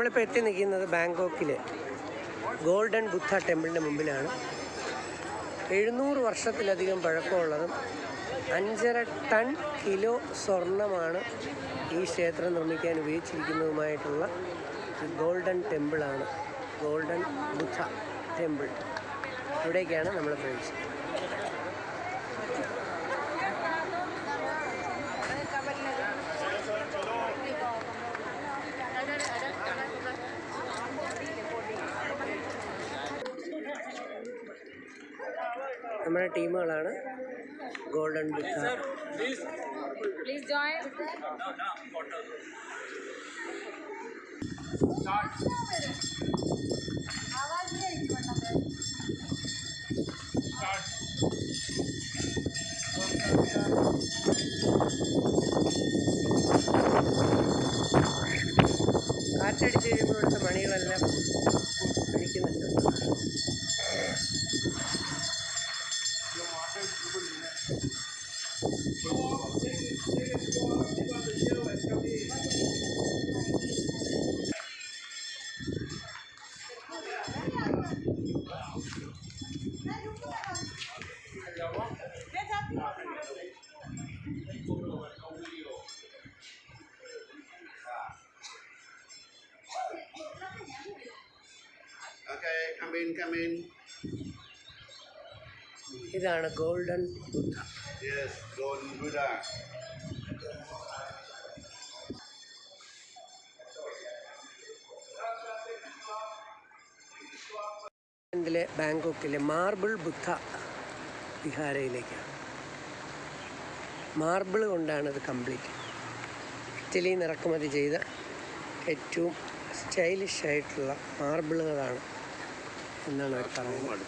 നമ്മളിപ്പോൾ എത്തി നിൽക്കുന്നത് ബാങ്കോക്കിലെ. ഗോൾഡൻ ബുദ്ധ ടെമ്പിളിന്റെ മുമ്പിലാണ്. എഴുന്നൂറ് വർഷത്തിലധികം പഴക്കമുള്ളതും അഞ്ചര ടൺ കിലോ സ്വർണമാണ് ഈ ക്ഷേത്രം നിർമ്മിക്കാൻ ഉപയോഗിച്ചിരിക്കുന്നതുമായിട്ടുള്ള ഗോൾഡൻ ടെമ്പിളാണ്. Golden Buddha temple. ഇവിടേക്കാണ് നമ്മൾ പ്രവേശിക്കുന്നത്. നമ്മുടെ ടീമുകളാണ്. ഗോൾഡൻ ബുദ്ധ. Please join. കാറ്റടിച്ച് Okay, come in, ഇതാണ് golden Buddha. Yes golden Buddha ിലെ ബാങ്കോക്കിലെ മാർബിൾ ബുദ്ധ വിഹാരയിലേക്കാണ്. മാർബിൾ കൊണ്ടാണ് ഇത് കംപ്ലീറ്റ്. ഇറ്റലിയിൽ നിന്ന് ഇറക്കുമതി ചെയ്ത ഏറ്റവും സ്റ്റൈലിഷ് ആയിട്ടുള്ള മാർബിളുകളാണ് എന്നാണ് അവർ പറയുന്നത്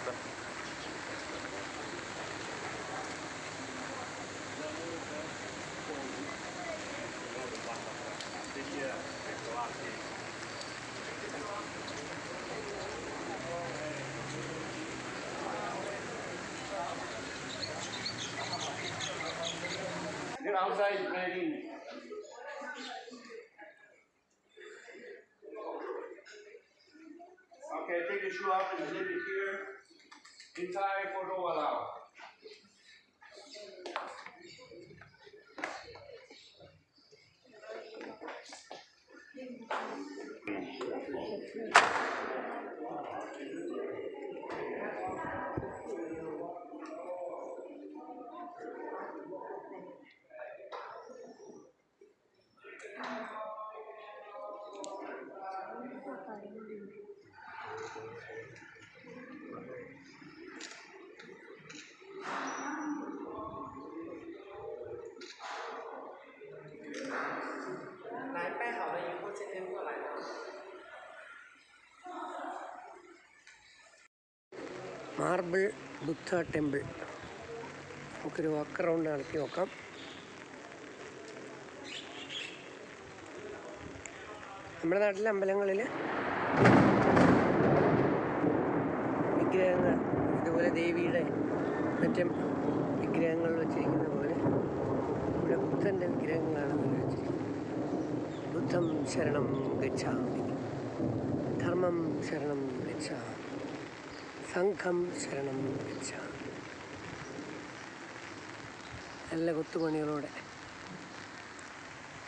You're outside playing. you have to live it here. Entire photo allow. Thank marble Buddha temple. നമുക്കൊരു വാക്ക് റൗണ്ട് നടത്തി നോക്കാം. നമ്മുടെ നാട്ടിലെ അമ്പലങ്ങളിൽ വിഗ്രഹങ്ങൾ ഇതുപോലെ ദേവിയുടെ മറ്റും വിഗ്രഹങ്ങൾ വെച്ചിരിക്കുന്ന പോലെ ഇവിടെ ബുദ്ധന്റെ വിഗ്രഹങ്ങളാണ് നമ്മൾ വെച്ചിരിക്കുന്നത്. ബുദ്ധം ശരണം ഗച്ഛാമി ധർമ്മം ശരണം ഗച്ഛാമി. സംഘം ശരണം വെച്ച നല്ല കൊത്തുപണികളോടെ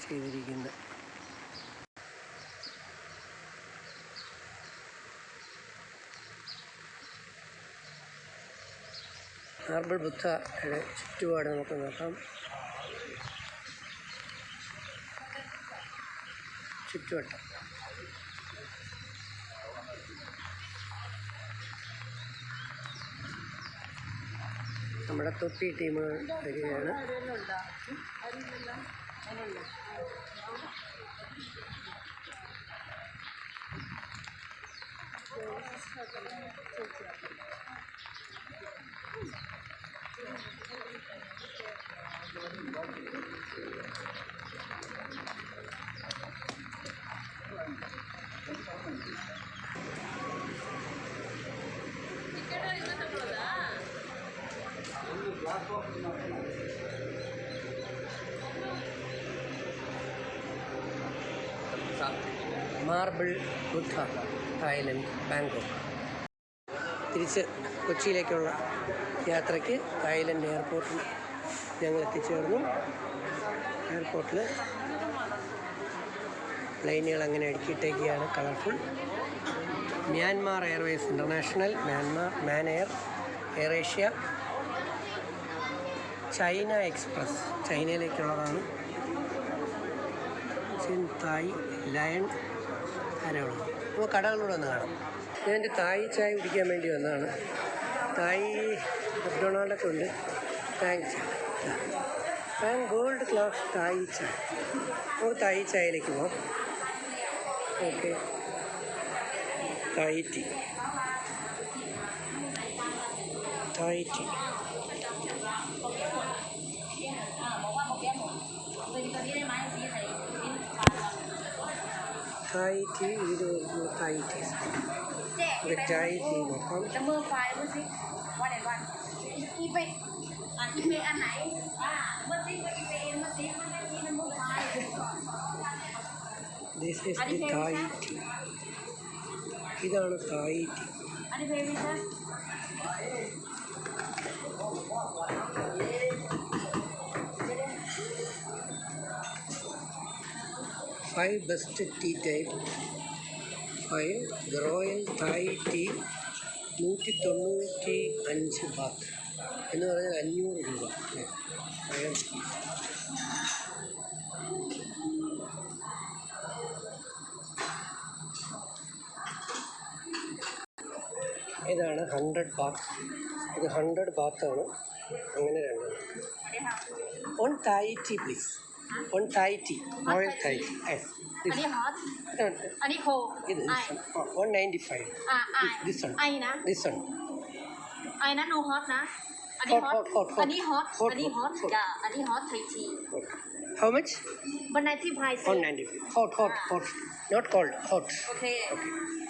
ചെയ്തിരിക്കുന്ന മാർബിൾ ബുദ്ധയുടെ ചുറ്റുപാട് നമുക്ക് നോക്കാം. ചുറ്റുവട്ടം. നമ്മുടെ തൊപ്പി ടീം വരികയാണ് Thank you. Marble Buddha Thailand Bangkok. തിരിച്ച് കൊച്ചിയിലേക്കുള്ള യാത്രയ്ക്ക് തായ്ലൻഡ് എയർപോർട്ടിൽ ഞങ്ങൾ എത്തിച്ചേർന്നു എയർപോർട്ടിൽ പ്ലെയിനുകൾ അങ്ങനെ അടുക്കിയിട്ടേക്കുകയാണ് colourful. Myanmar Airways International Myanmar man Air Air Asia China Express ചൈനയിലേക്കുള്ളതാണ്. Thai Lion ആരാണ് അപ്പോൾ കടകളിലൂടെ ഒന്ന് കാണാം. ഞാൻ എന്റെ തായ് ചായ കുടിക്കാൻ വേണ്ടി വന്നതാണ്. തായ് മക്ഡൊണാൾഡൊക്കെ ഉണ്ട്. താങ്ക്സ് ഞാൻ ഗോൾഡ് ക്ലാസ് തായ് ചായ. നമുക്ക് തായ് ചായയിലേക്ക് പോവാം. Okay. Thai tea. Thai tea. തായ് ടീ ഇത് വരുന്നു തായ് ടീ ഒരു ചായ് ടീ നോക്കാം Cảm ơn phải mất xí. Qua đèn quan. Y pe. À, y pe ăn này. À, mất xí, mất y pe, mất xí, mất cái gì nó mất phải. This is the Thai tea ഇതാണ് Thai tea Anh đi về đi sir. Five best tea type five royal Thai tea നൂറ്റി തൊണ്ണൂറ്റി അഞ്ച് ബാത്ത് എന്ന് പറഞ്ഞാൽ അഞ്ഞൂറ് രൂപ. Tea ഇതാണ് hundred baht ഇത് ഹൺഡ്രഡ് ബാത്താണ് അങ്ങനെ രണ്ടെണ്ണം. One Thai tea please This one. Ai nè? This one Ai nè no hot nè? Anh Hot, hot. hot, hot, hot. Anh đi hot. Hot, hot. Dạ, anh hot thấy chi. How much Bên này thì phải one xí. Ninety five hot hot hot not cold hot Okay.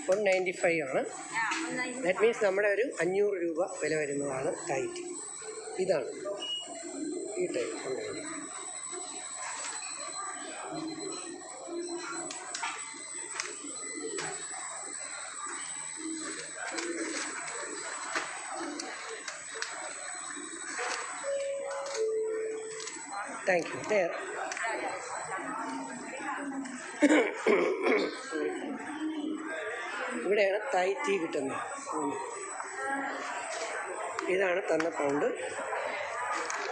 One ninety five ആണ് Dạ, bên này thì that means നമ്മുടെ ഒരു അഞ്ഞൂറ് രൂപ വില വരുന്നതാണ് tight ഇതാണ് ഈ type thank you there. ഇവിടെയാണ് തൈ ടീ കിട്ടുന്നത്. ഇതാണ് തന്ന പൗണ്ട്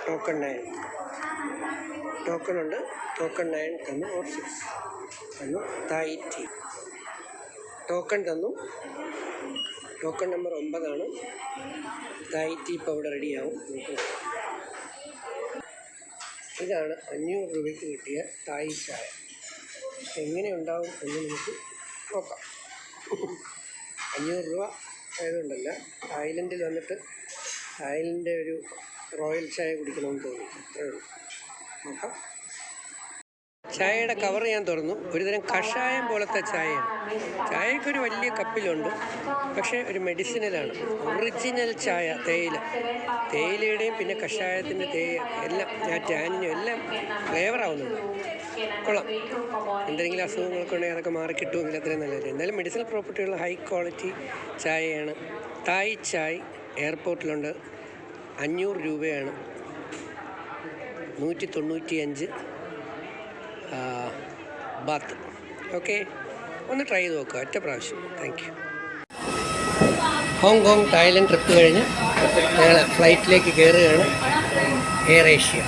ടോക്കൺ നയൻ ടോക്കൺ ഉണ്ട്. ടോക്കൺ നയൻ തന്നു. ഓർ സിക്സ് തന്നു. തൈ ടീ ടോക്കൺ തന്നു. ടോക്കൺ നമ്പർ ഒമ്പതാണ്. തൈ ടീ ഇപ്പോൾ ഇവിടെ റെഡിയാവും നമുക്ക് ഇതാണ് അഞ്ഞൂറ് രൂപയ്ക്ക് കിട്ടിയ തായ് ചായ. എങ്ങനെ ഉണ്ടാവും എന്ന് നമുക്ക് നോക്കാം. അഞ്ഞൂറ് രൂപ ആയതുകൊണ്ടല്ല തായ്ലൻഡിൽ വന്നിട്ട് തായ്ലൻഡിന്റെ ഒരു റോയൽ ചായ കുടിക്കണമെന്ന് തോന്നി. അത്രേ ഉള്ളൂ. നോക്കാം. ചായയുടെ കവർ ഞാൻ തുറന്നു. ഒരുതരം കഷായം പോലത്തെ ചായയാണ്. ചായക്കൊരു വലിയ കപ്പിലുണ്ട്. പക്ഷേ ഒരു മെഡിസിനലാണ്. ഒറിജിനൽ ചായ തേയില. തേയിലയുടെയും പിന്നെ കഷായത്തിന്റെ തേയില എല്ലാം ഞാൻ ടാനിനും എല്ലാം ഫ്ലേവറാവുന്നുണ്ട് കൊള്ളാം. എന്തെങ്കിലും അസുഖങ്ങളൊക്കെ ഉണ്ടെങ്കിൽ അതൊക്കെ മാറി കിട്ടുമെങ്കിൽ അത്രയും നല്ലത്. എന്തായാലും മെഡിസിനൽ പ്രോപ്പർട്ടിയുള്ള ഹൈ ക്വാളിറ്റി ചായയാണ്. തായ് ചായ് എയർപോർട്ടിലുണ്ട് അഞ്ഞൂറ് രൂപയാണ്. നൂറ്റി തൊണ്ണൂറ്റി അഞ്ച് ബാത്ത്. ഓക്കെ ഒന്ന് ട്രൈ ചെയ്ത് നോക്കുക ഒറ്റ പ്രാവശ്യം. Thank you Hong Kong Thailand trip കഴിഞ്ഞ് ഞങ്ങൾ ഫ്ലൈറ്റിലേക്ക് കയറുകയാണ് എയർ ഏഷ്യ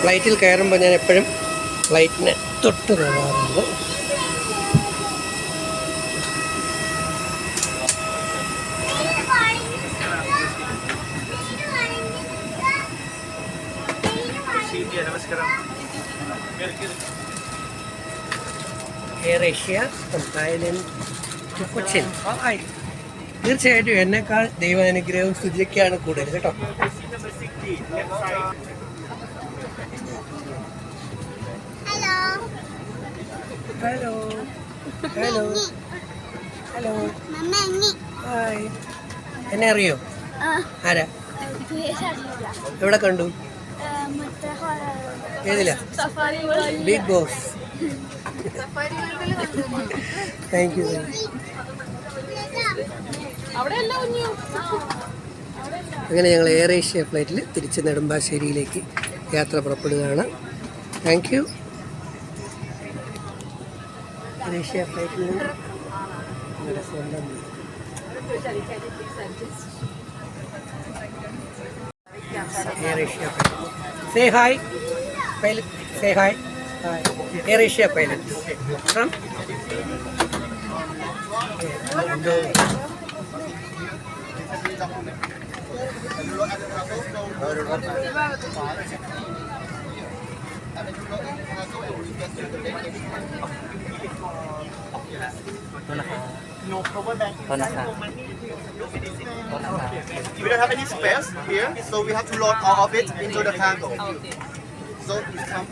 ഫ്ലൈറ്റിൽ കയറുമ്പോൾ ഞാൻ എപ്പോഴും ഫ്ലൈറ്റിനെ തൊട്ട് തൊഴാറുണ്ട് Air Asia from Thailand to Cochin. തീർച്ചയായിട്ടും എന്നെക്കാൾ ദൈവാനുഗ്രഹവും സ്തുതിയൊക്കെയാണ് കൂടുതൽ കേട്ടോ. ഹലോ. ഹലോ. ഹലോ. ഹായ്. എന്നെ അറിയോ? ആരാ? എവിടെ കണ്ടു? ഏതിലാ? ബിഗ് ബോസ് താങ്ക് യു അങ്ങനെ ഞങ്ങൾ എയർ ഏഷ്യ ഫ്ലൈറ്റിൽ തിരിച്ച് നെടുമ്പാശ്ശേരിയിലേക്ക് യാത്ര പുറപ്പെടുകയാണ്. താങ്ക് യു എയർ ഏഷ്യ ഫ്ലൈറ്റിൽ നിന്ന് ഞങ്ങളുടെ സ്വന്തം Air Asia pilot say hi pilot say hi Air Asia pilot from We don't have any space here, so we have to load all of it into the cargo. So it come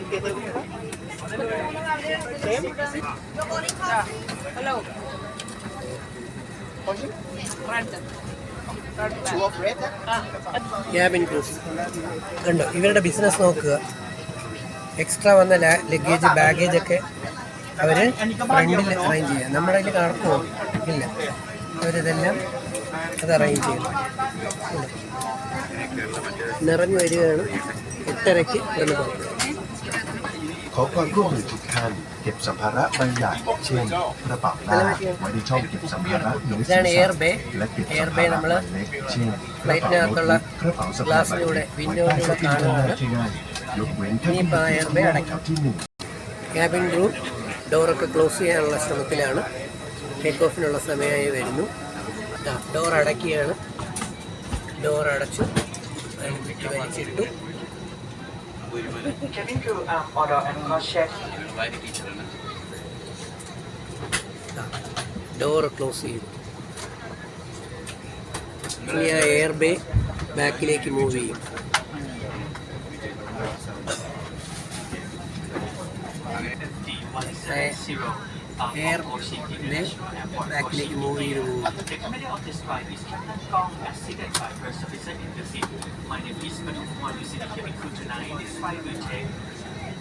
together with Portion? Two of red. Cabin crews കണ്ടോ ഇവരുടെ business നോക്കുക extra വന്ന luggage baggage ഒക്കെ അവർ ഫ്രണ്ടിൽ arrange ചെയ്യുക നമ്മുടെ കയ്യിൽ കണക്കുമോ ഇല്ല അവരിതെല്ലാം അത് അറേഞ്ച് ചെയ്യണം കണ്ടോ? നിറഞ്ഞു വരികയാണ് എട്ടരയ്ക്ക് ഇവിടുന്ന് പുറപ്പെടും ขอความร่วมมือทุกท่านเก็บสัมภาระใบใหญ่เช่นกระเป๋าหน้าไว้ในช่องเก็บสัมภาระเหนือศีร ഇതാണ് എയർ ษะ ബേ และเก็บ എയർ สัม ബേ ภาระ നമ്മൾ ใบเล็กเช่นกระเป๋าโน้ต ഫ്ലൈറ്റിനകത്തുള്ള บุ๊กกระเป๋าสะพายใบ ഗ്ലാസ്സിലൂടെ เล็กไว้ വിൻഡോയിലൂടെ ใต้ที่นั่ง കാണുന്നതാണ് ที่ง่ายยกเว้นถ้า ഇനി คุณ ഇപ്പോൾ ആ എയർ ബേ นั่ง അടയ്ക്കും แถวที่หนึ่ง ക്യാബിൻ ക്രൂ ഡോറൊക്കെ ക്ലോസ് ചെയ്യാനുള്ള ശ്രമത്തിലാണ് ടേക്ക് ഓഫിനുള്ള സമയമായി വരുന്നു. ഡോർ അടക്കിയാണ്. ഡോർ അടച്ചു. അതിനെപ്പറ്റി വലിച്ചിട്ടു. ഡോർ ക്ലോസ് ചെയ്തു ഇനി ആ എയർ ബേ ബാക്കിലേക്ക് മൂവ് ചെയ്യും. എയർ फिर मैं बैक की मूवी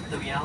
The reality